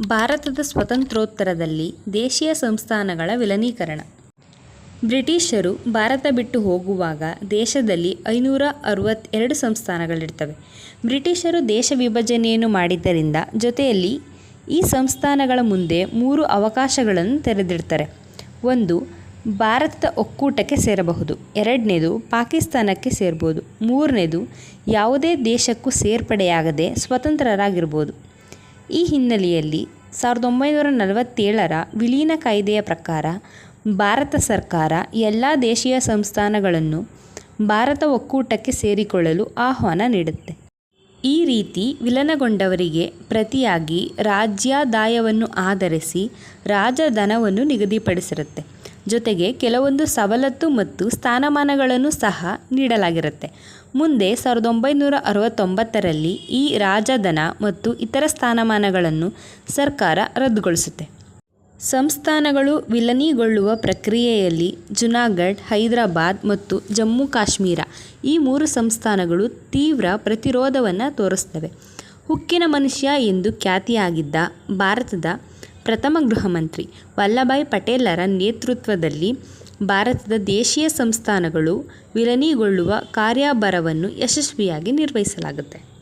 ಭಾರತದ ಸ್ವತಂತ್ರೋತ್ತರದಲ್ಲಿ ದೇಶೀಯ ಸಂಸ್ಥಾನಗಳ ವಿಲನೀಕರಣ. ಬ್ರಿಟಿಷರು ಭಾರತ ಬಿಟ್ಟು ಹೋಗುವಾಗ ದೇಶದಲ್ಲಿ ಐನೂರ ಅರವತ್ತೆರಡು ಸಂಸ್ಥಾನಗಳಿರ್ತವೆ ಬ್ರಿಟಿಷರು ದೇಶ ವಿಭಜನೆಯನ್ನು ಮಾಡಿದ್ದರಿಂದ ಜೊತೆಯಲ್ಲಿ ಈ ಸಂಸ್ಥಾನಗಳ ಮುಂದೆ ಮೂರು ಅವಕಾಶಗಳನ್ನು ತೆರೆದಿಡ್ತಾರೆ. ಒಂದು, ಭಾರತದ ಒಕ್ಕೂಟಕ್ಕೆ ಸೇರಬಹುದು. ಎರಡನೇದು, ಪಾಕಿಸ್ತಾನಕ್ಕೆ ಸೇರ್ಬೋದು ಮೂರನೇದು, ಯಾವುದೇ ದೇಶಕ್ಕೂ ಸೇರ್ಪಡೆಯಾಗದೆ ಸ್ವತಂತ್ರರಾಗಿರ್ಬೋದು. ಈ ಹಿನ್ನೆಲೆಯಲ್ಲಿ ಸಾವಿರದ ಒಂಬೈನೂರ ನಲವತ್ತೇಳರ ವಿಲೀನ ಕಾಯ್ದೆಯ ಪ್ರಕಾರ ಭಾರತ ಸರ್ಕಾರ ಎಲ್ಲ ದೇಶೀಯ ಸಂಸ್ಥಾನಗಳನ್ನು ಭಾರತ ಒಕ್ಕೂಟಕ್ಕೆ ಸೇರಿಕೊಳ್ಳಲು ಆಹ್ವಾನ ನೀಡುತ್ತೆ. ಈ ರೀತಿ ವಿಲನಗೊಂಡವರಿಗೆ ಪ್ರತಿಯಾಗಿ ರಾಜ್ಯಾದಾಯವನ್ನು ಆಧರಿಸಿ ರಾಜಧನವನ್ನು ನಿಗದಿಪಡಿಸಿರುತ್ತೆ. ಜೊತೆಗೆ ಕೆಲವೊಂದು ಸವಲತ್ತು ಮತ್ತು ಸ್ಥಾನಮಾನಗಳನ್ನು ಸಹ ನೀಡಲಾಗಿರುತ್ತೆ. ಮುಂದೆ ಸಾವಿರದ ಒಂಬೈನೂರ ಅರವತ್ತೊಂಬತ್ತರಲ್ಲಿ ಈ ರಾಜಧನ ಮತ್ತು ಇತರ ಸ್ಥಾನಮಾನಗಳನ್ನು ಸರ್ಕಾರ ರದ್ದುಗೊಳಿಸುತ್ತೆ. ಸಂಸ್ಥಾನಗಳು ವಿಲನೀಗೊಳ್ಳುವ ಪ್ರಕ್ರಿಯೆಯಲ್ಲಿ ಜುನಾಗಢ್, ಹೈದರಾಬಾದ್ ಮತ್ತು ಜಮ್ಮು ಕಾಶ್ಮೀರ ಈ ಮೂರು ಸಂಸ್ಥಾನಗಳು ತೀವ್ರ ಪ್ರತಿರೋಧವನ್ನು ತೋರಿಸ್ತವೆ. ಹುಕ್ಕಿನ ಮನುಷ್ಯ ಎಂದು ಖ್ಯಾತಿಯಾಗಿದ್ದ ಭಾರತದ ಪ್ರಥಮ ಗೃಹಮಂತ್ರಿ ವಲ್ಲಭಾಯ್ ಪಟೇಲರ ನೇತೃತ್ವದಲ್ಲಿ ಭಾರತದ ದೇಶೀಯ ಸಂಸ್ಥಾನಗಳು ವಿಲೀನಗೊಳ್ಳುವ ಕಾರ್ಯಭಾರವನ್ನು ಯಶಸ್ವಿಯಾಗಿ ನಿರ್ವಹಿಸಲಾಗುತ್ತೆ.